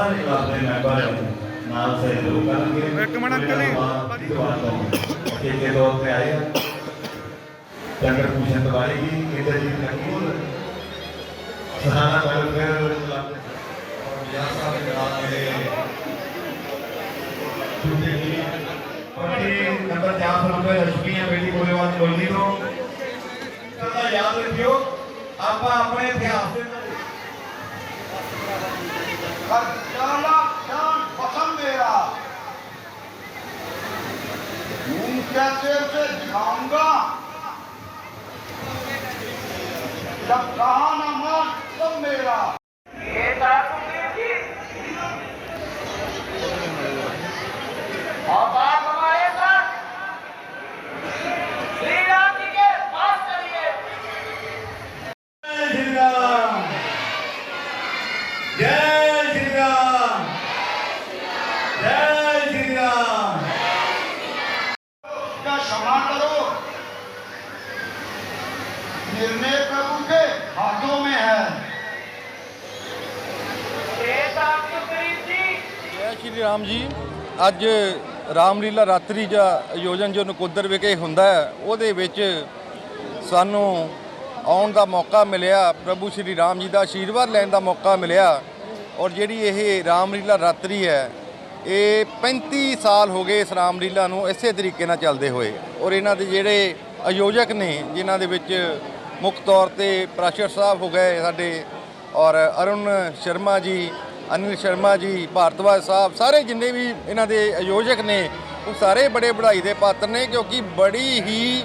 ਸਾਰੇ ਕਲਾਸ ਦੇ ਮੈਂਬਰ ਨਾਲ ਸਹਿਯੋਗ ਕਰਨਗੇ ਇੱਕ ਮਿੰਟ ਅੰਕਲ ਜੀ ਕੇ ਤੌਰ ਤੇ ਆਏ ਆ। ਜੰਗਰ ਪੂਛਣ ਦਵਾਏਗੀ ਇਹਦੇ ਜੀ ਨਕੂਲ ਸਹਾਨਾ ਵੈਲਫੇਅਰ ਕਲੱਬ ਯਾ ਸਾਹਿਬ ਦੇ ਨਾਲ ਮੇਰੇ ਛੁੱਟੇ ਜੀ ਪੱਟੀ ਨੰਬਰ 490 ਰਸ਼ਮੀਆਂ ਬੇਟੀ ਕੋਲੇਵਾਲ ਕੋਲਨੀ ਤੋਂ। ਤਾਂ ਯਾਦ ਰੱਖਿਓ ਆਪਾਂ ਆਪਣੇ ਇਤਿਹਾਸ ਦੇ ਨਾਲ जब कहा ਸ਼੍ਰੀ ਰਾਮ ਜੀ, ਅੱਜ ਰਾਮਲੀਲਾ ਰਾਤਰੀ ਦਾ ਆਯੋਜਨ ਜੋ ਨਕੋਦਰ ਵਿਖੇ ਹੁੰਦਾ ਉਹਦੇ ਵਿੱਚ ਸਾਨੂੰ ਆਉਣ ਦਾ ਮੌਕਾ ਮਿਲਿਆ, ਪ੍ਰਭੂ ਸ਼੍ਰੀ ਰਾਮ ਜੀ ਦਾ ਆਸ਼ੀਰਵਾਦ ਲੈਣ ਦਾ ਮੌਕਾ ਮਿਲਿਆ। ਔਰ ਜਿਹੜੀ ਇਹ ਰਾਮਲੀਲਾ ਰਾਤਰੀ ਹੈ, ਇਹ 35 ਸਾਲ ਹੋ ਗਏ ਇਸ ਰਾਮਲੀਲਾ ਨੂੰ ਇਸੇ ਤਰੀਕੇ ਨਾਲ ਚੱਲਦੇ ਹੋਏ। ਔਰ ਇਹਨਾਂ ਦੇ ਜਿਹੜੇ ਆਯੋਜਕ ਨੇ, ਜਿਨ੍ਹਾਂ ਦੇ ਵਿੱਚ ਮੁੱਖ ਤੌਰ ਤੇ ਪ੍ਰਾਸ਼ਰ ਸਾਹਿਬ ਹੋ ਗਏ ਸਾਡੇ ਔਰ ਅਰੁਣ ਸ਼ਰਮਾ ਜੀ ਅਨਿਲ ਸ਼ਰਮਾ ਜੀ, ਭਾਰਤਵਾਜ ਸਾਹਿਬ, ਸਾਰੇ ਜਿੰਨੇ ਵੀ ਇਹਨਾਂ ਦੇ ਆਯੋਜਕ ਨੇ, ਉਹ ਸਾਰੇ ਬੜੇ ਵਧਾਈ ਦੇ ਪਾਤਰ ਨੇ ਕਿਉਂਕਿ ਬੜੀ ਹੀ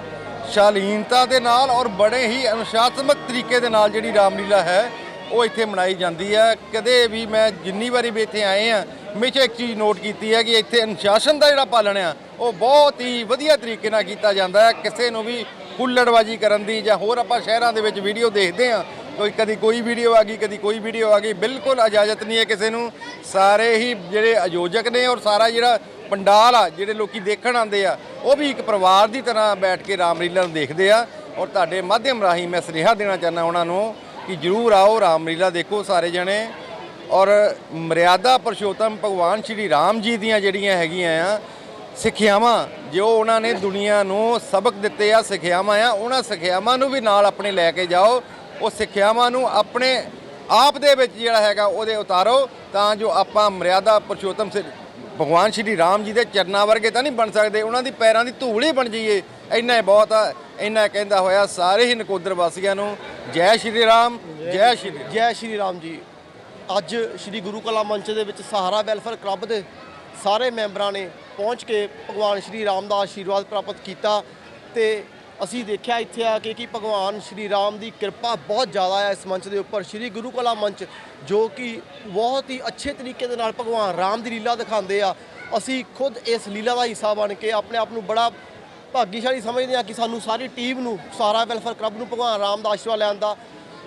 ਸ਼ਾਲੀਨਤਾ ਦੇ ਨਾਲ ਔਰ ਬੜੇ ਹੀ ਅਨੁਸ਼ਾਸਨਮਕ ਤਰੀਕੇ ਦੇ ਨਾਲ ਜਿਹੜੀ ਰਾਮਲੀਲਾ ਹੈ, ਉਹ ਇੱਥੇ ਮਨਾਈ ਜਾਂਦੀ ਹੈ। ਕਦੇ ਵੀ ਮੈਂ ਜਿੰਨੀ ਵਾਰੀ ਵੀ ਇੱਥੇ ਆਏ ਆ ਹਮੇਸ਼ਾ ਇੱਕ ਚੀਜ਼ ਨੋਟ ਕੀਤੀ ਹੈ ਕਿ ਇੱਥੇ ਅਨੁਸ਼ਾਸਨ ਦਾ ਜਿਹੜਾ ਪਾਲਣ ਆ, ਉਹ ਬਹੁਤ ਹੀ ਵਧੀਆ ਤਰੀਕੇ ਨਾਲ ਕੀਤਾ ਜਾਂਦਾ ਹੈ। ਕਿਸੇ ਨੂੰ ਵੀ ਹੁੱਲੜਬਾਜੀ ਕਰਨ ਦੀ ਜਾਂ ਹੋਰ ਆਪਾਂ ਸ਼ਹਿਰਾਂ ਦੇ ਵਿੱਚ ਵੀਡੀਓ ਦੇਖਦੇ ਆ ਕੋਈ ਕਦੀ ਕੋਈ ਵੀਡੀਓ ਆ ਗਈ, ਕਦੀ ਕੋਈ ਵੀਡੀਓ ਆ ਗਈ। ਬਿਲਕੁਲ ਇਜਾਜ਼ਤ ਨਹੀਂ ਹੈ ਕਿਸੇ ਨੂੰ। ਸਾਰੇ ਹੀ ਜਿਹੜੇ ਆਯੋਜਕ ਨੇ ਔਰ ਸਾਰਾ ਜਿਹੜਾ ਪੰਡਾਲ ਆ, ਜਿਹੜੇ ਲੋਕੀ ਦੇਖਣ ਆਉਂਦੇ ਆ, ਉਹ ਵੀ ਇੱਕ ਪਰਿਵਾਰ ਦੀ ਤਰ੍ਹਾਂ ਬੈਠ ਕੇ ਰਾਮਲੀਲਾ ਨੂੰ ਦੇਖਦੇ ਆ। ਔਰ ਤੁਹਾਡੇ ਮਾਧਿਅਮ ਰਾਹੀਂ ਮੈਂ ਸੁਨੇਹਾ ਦੇਣਾ ਚਾਹੁੰਦਾ ਉਹਨਾਂ ਨੂੰ ਕਿ ਜਰੂਰ ਆਓ ਰਾਮਲੀਲਾ ਦੇਖੋ ਸਾਰੇ ਜਣੇ। ਔਰ ਮਰਿਆਦਾ ਪੁਰਸ਼ੋਤਮ ਭਗਵਾਨ ਸ਼੍ਰੀ ਰਾਮ ਜੀ ਦੀਆਂ ਜਿਹੜੀਆਂ ਹੈਗੀਆਂ ਆ, ਸਿੱਖਿਆਵਾਂ, ਜੋ ਉਹਨਾਂ ਨੇ ਦੁਨੀਆ ਨੂੰ ਸਬਕ ਦਿੱਤੇ ਆ, ਸਿੱਖਿਆਵਾਂ ਆ, ਉਹਨਾਂ ਸਿੱਖਿਆਵਾਂ ਨੂੰ ਵੀ ਨਾਲ ਆਪਣੇ ਲੈ ਕੇ ਜਾਓ। ਉਹ ਸਿੱਖਿਆਵਾਂ ਨੂੰ ਆਪਣੇ ਆਪ ਦੇ ਵਿੱਚ ਜਿਹੜਾ ਹੈਗਾ ਉਹਦੇ ਉਤਾਰੋ ਤਾਂ ਜੋ ਆਪਾਂ ਮਰਿਆਦਾ ਪੁਰਸ਼ੋਤਮ ਸੇ ਭਗਵਾਨ ਸ਼੍ਰੀ ਰਾਮ ਜੀ ਦੇ ਚਰਨਾਂ ਵਰਗੇ ਤਾਂ ਨਹੀਂ ਬਣ ਸਕਦੇ, ਉਹਨਾਂ ਦੀ ਪੈਰਾਂ ਦੀ ਧੂੜ ਹੀ ਬਣ ਜਾਈਏ। ਇੰਨਾ ਬਹੁਤ ਆ ਇਹਨਾਂ ਕਹਿੰਦਾ ਹੋਇਆ ਸਾਰੇ ਹੀ ਨਕੋਦਰ ਵਾਸੀਆਂ ਨੂੰ, ਜੈ ਸ਼੍ਰੀ ਰਾਮ, ਜੈ ਸ਼੍ਰੀ ਜੈ ਸ਼੍ਰੀ ਰਾਮ ਜੀ। ਅੱਜ ਸ਼੍ਰੀ ਗੁਰੂ ਕਲਾ ਮੰਚ ਦੇ ਵਿੱਚ ਸਹਾਰਾ ਵੈਲਫੇਅਰ ਕਲੱਬ ਦੇ ਸਾਰੇ ਮੈਂਬਰਾਂ ਨੇ ਪਹੁੰਚ ਕੇ ਭਗਵਾਨ ਸ਼੍ਰੀ ਰਾਮ ਦਾ ਆਸ਼ੀਰਵਾਦ ਪ੍ਰਾਪਤ ਕੀਤਾ ਤੇ ਅਸੀਂ ਦੇਖਿਆ ਇੱਥੇ ਆ ਕੇ ਕਿ ਭਗਵਾਨ ਸ਼੍ਰੀ ਰਾਮ ਦੀ ਕਿਰਪਾ ਬਹੁਤ ਜ਼ਿਆਦਾ ਹੈ ਇਸ ਮੰਚ ਦੇ ਉੱਪਰ, ਸ਼੍ਰੀ ਗੁਰੂ ਕਲਾ ਮੰਚ, ਜੋ ਕਿ ਬਹੁਤ ਹੀ ਅੱਛੇ ਤਰੀਕੇ ਦੇ ਨਾਲ ਭਗਵਾਨ ਰਾਮ ਦੀ ਲੀਲਾ ਦਿਖਾਉਂਦੇ ਆ। ਅਸੀਂ ਖੁਦ ਇਸ ਲੀਲਾ ਦਾ ਹਿੱਸਾ ਬਣ ਕੇ ਆਪਣੇ ਆਪ ਨੂੰ ਬੜਾ ਭਾਗੀਸ਼ਾਲੀ ਸਮਝਦੇ ਹਾਂ ਕਿ ਸਾਨੂੰ ਸਾਰੀ ਟੀਮ ਨੂੰ, ਸਾਰਾ ਵੈਲਫੇਅਰ ਕਲੱਬ ਨੂੰ ਭਗਵਾਨ ਰਾਮ ਦਾ ਆਸ਼ੀਰਵਾਦ ਲੈਣ ਦਾ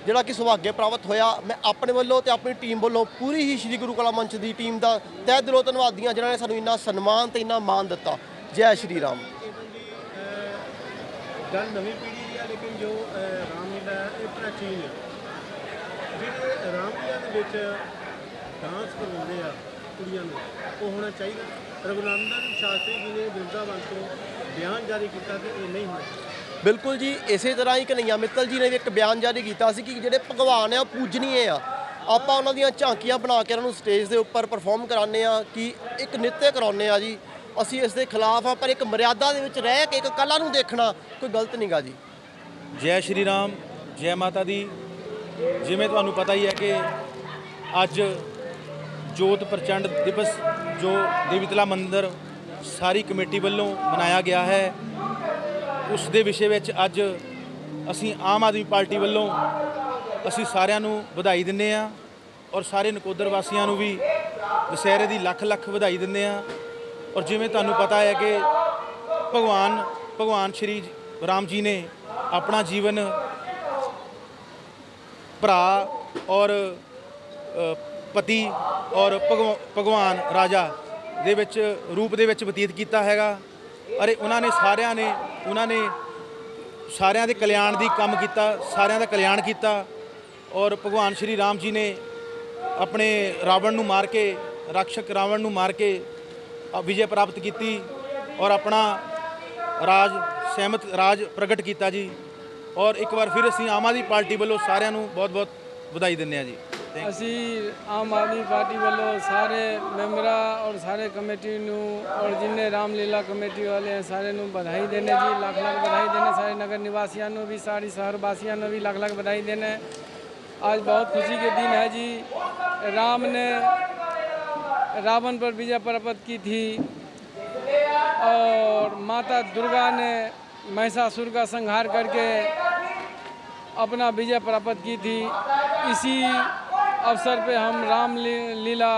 ਜਿਹੜਾ ਕਿ ਸੁਭਾਗਯ ਪ੍ਰਾਪਤ ਹੋਇਆ। ਮੈਂ ਆਪਣੇ ਵੱਲੋਂ ਤੇ ਆਪਣੀ ਟੀਮ ਵੱਲੋਂ ਪੂਰੀ ਹੀ ਸ਼੍ਰੀ ਗੁਰੂ ਕਲਾ ਮੰਚ ਦੀ ਟੀਮ ਦਾ ਤਹਿ ਦਿਲੋਂ ਧੰਨਵਾਦੀ ਹਾਂ, ਜਿਨ੍ਹਾਂ ਨੇ ਸਾਨੂੰ ਇੰਨਾ ਸਨਮਾਨ ਤੇ ਇੰਨਾ ਮਾਣ ਦਿੱਤਾ। ਜੈ ਸ਼੍ਰੀ ਰਾਮ। ਗੱਲ ਨਵੀਂ ਪੀੜ੍ਹੀ ਦੀ ਆ ਲੇਕਿਨ ਜੋ ਰਾਮਲੀਲਾ ਹੈ, ਇਹ ਪ੍ਰਾਚੀਨ ਹੈ। ਜਿਹੜੇ ਰਾਮਲੀਲਾ ਦੇ ਵਿੱਚ ਡਾਂਸ ਕਰਵਾਉਂਦੇ ਆ ਕੁੜੀਆਂ ਨੂੰ ਉਹ ਹੋਣਾ ਚਾਹੀਦਾ। ਰਘੁਨੰਦਨ ਸ਼ਾਸਤਰੀ ਜੀ ਨੇ ਬਿਰਦਾਵਨ ਤੋਂ ਬਿਆਨ ਜਾਰੀ ਕੀਤਾ ਕਿ ਇਹ ਨਹੀਂ ਹੋਣਾ ਬਿਲਕੁਲ ਜੀ ਇਸੇ ਤਰ੍ਹਾਂ ਹੀ ਕਨਈਆ ਮਿੱਤਲ ਜੀ ਨੇ ਵੀ ਇੱਕ ਬਿਆਨ ਜਾਰੀ ਕੀਤਾ ਸੀ ਕਿ ਜਿਹੜੇ ਭਗਵਾਨ ਆ ਉਹ ਪੂਜਨੀਏ ਆ। ਆਪਾਂ ਉਹਨਾਂ ਦੀਆਂ ਝਾਂਕੀਆਂ ਬਣਾ ਕੇ ਉਹਨਾਂ ਨੂੰ ਸਟੇਜ ਦੇ ਉੱਪਰ ਪਰਫਾਰਮ ਕਰਾਉਂਦੇ ਆ ਕਿ ਇੱਕ ਨਿੱਤੇ ਕਰਾਉਂਦੇ ਆ ਜੀ। ਅਸੀਂ ਇਸ ਦੇ ਖਿਲਾਫ ਆ ਪਰ ਇੱਕ ਮਰਿਆਦਾ ਦੇ ਵਿੱਚ ਰਹਿ ਕੇ ਇੱਕ ਕਲਾ ਨੂੰ ਦੇਖਣਾ ਕੋਈ ਗਲਤ ਨਹੀਂਗਾ ਜੀ। ਜੈ ਸ਼੍ਰੀ ਰਾਮ, ਜੈ ਮਾਤਾ ਦੀ। ਜਿਵੇਂ ਤੁਹਾਨੂੰ ਪਤਾ ਹੀ ਹੈ ਕਿ ਅੱਜ ਜੋਤ ਪ੍ਰਚੰਡ ਦਿਵਸ, ਜੋ ਦੇਵੀਤਲਾ ਮੰਦਿਰ ਸਾਰੀ ਕਮੇਟੀ ਵੱਲੋਂ ਮਨਾਇਆ ਗਿਆ ਹੈ, ਉਸ ਦੇ ਵਿਸ਼ੇ ਵਿੱਚ ਅੱਜ ਅਸੀਂ ਆਮ ਆਦਮੀ ਪਾਰਟੀ ਵੱਲੋਂ ਅਸੀਂ ਸਾਰਿਆਂ ਨੂੰ ਵਧਾਈ ਦਿੰਦੇ ਹਾਂ ਔਰ ਸਾਰੇ ਨਕੋਦਰ ਵਾਸੀਆਂ ਨੂੰ ਵੀ ਦੁਸਹਿਰੇ ਦੀ ਲੱਖ ਲੱਖ ਵਧਾਈ ਦਿੰਦੇ ਹਾਂ। ਔਰ ਜਿਵੇਂ ਤੁਹਾਨੂੰ ਪਤਾ ਹੈ ਕਿ ਭਗਵਾਨ ਭਗਵਾਨ ਸ਼੍ਰੀ ਰਾਮ ਜੀ ਨੇ ਆਪਣਾ ਜੀਵਨ ਭਰਾ ਔਰ ਪਤੀ ਔਰ ਭਗਵ- ਭਗਵਾਨ ਰਾਜਾ ਦੇ ਵਿੱਚ, ਰੂਪ ਦੇ ਵਿੱਚ ਬਤੀਤ ਕੀਤਾ ਹੈਗਾ। ਅਰੇ ਉਹਨਾਂ ਨੇ ਸਾਰਿਆਂ ਨੇ, ਉਹਨਾਂ ਨੇ ਸਾਰਿਆਂ ਦੇ ਕਲਿਆਣ ਦੀ ਕੰਮ ਕੀਤਾ, ਸਾਰਿਆਂ ਦਾ ਕਲਿਆਣ ਕੀਤਾ ਔਰ ਭਗਵਾਨ ਸ਼੍ਰੀ ਰਾਮ ਜੀ ਨੇ ਆਪਣੇ ਰਾਵਣ ਨੂੰ ਮਾਰ ਕੇ, ਰਾਖਸ਼ਕ ਰਾਵਣ ਨੂੰ ਮਾਰ ਕੇ ਵਿਜੇ ਪ੍ਰਾਪਤ ਕੀਤੀ ਔਰ ਆਪਣਾ ਰਾਜ ਸਹਿਮਤ, ਰਾਜ ਪ੍ਰਗਟ ਕੀਤਾ ਜੀ। ਔਰ ਇੱਕ ਵਾਰ ਫਿਰ ਅਸੀਂ ਆਮ ਆਦਮੀ ਪਾਰਟੀ ਵੱਲੋਂ ਸਾਰਿਆਂ ਨੂੰ ਬਹੁਤ-ਬਹੁਤ ਵਧਾਈ ਦਿੰਦੇ ਆ ਜੀ। ਅਸੀਂ ਆਮ ਆਦਮੀ ਪਾਰਟੀ ਵੱਲੋਂ ਸਾਰੇ ਮੈਂਬਰਾਂ ਔਰ ਸਾਰੇ ਕਮੇਟੀ ਨੂੰ ਔਰ ਜਿੰਨੇ ਰਾਮ ਲੀਲਾ ਕਮੇਟੀ ਵਾਲੇ ਸਾਰੇ ਨੂੰ ਵਧਾਈ ਦੇਣੇ ਜੀ। ਲੱਖ ਲੱਖ ਵਧਾਈ ਦੇਣੇ ਸਾਰੇ ਨਗਰ ਨਿਵਾਸੀਆਂ ਨੂੰ ਵੀ, ਸਾਰੀ ਸ਼ਹਿਰ ਵਾਸੀਆਂ ਨੂੰ ਵੀ ਲੱਖ ਲੱਖ ਵਧਾਈ ਦੇਣੇ ਅੱਜ ਬਹੁਤ ਖੁਸ਼ੀ ਦੇ ਦਿਨ ਹੈ ਜੀ। ਰਾਮ ਨੇ रावण पर विजय प्राप्त की थी और माता दुर्गा ने महिषासुर का संहार करके अपना विजय प्राप्त की थी। इसी अवसर पे हम राम लीला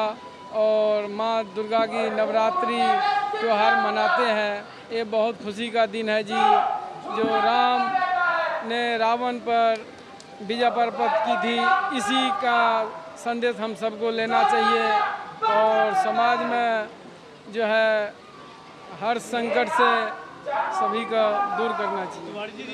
और माँ दुर्गा की नवरात्रि त्यौहार मनाते हैं। ये बहुत खुशी का दिन है जी, जो राम ने रावण पर विजय प्राप्त की थी। इसी का संदेश हम सबको लेना चाहिए। और समाज में जो है हर संकट से सभी का दूर करना चाहिए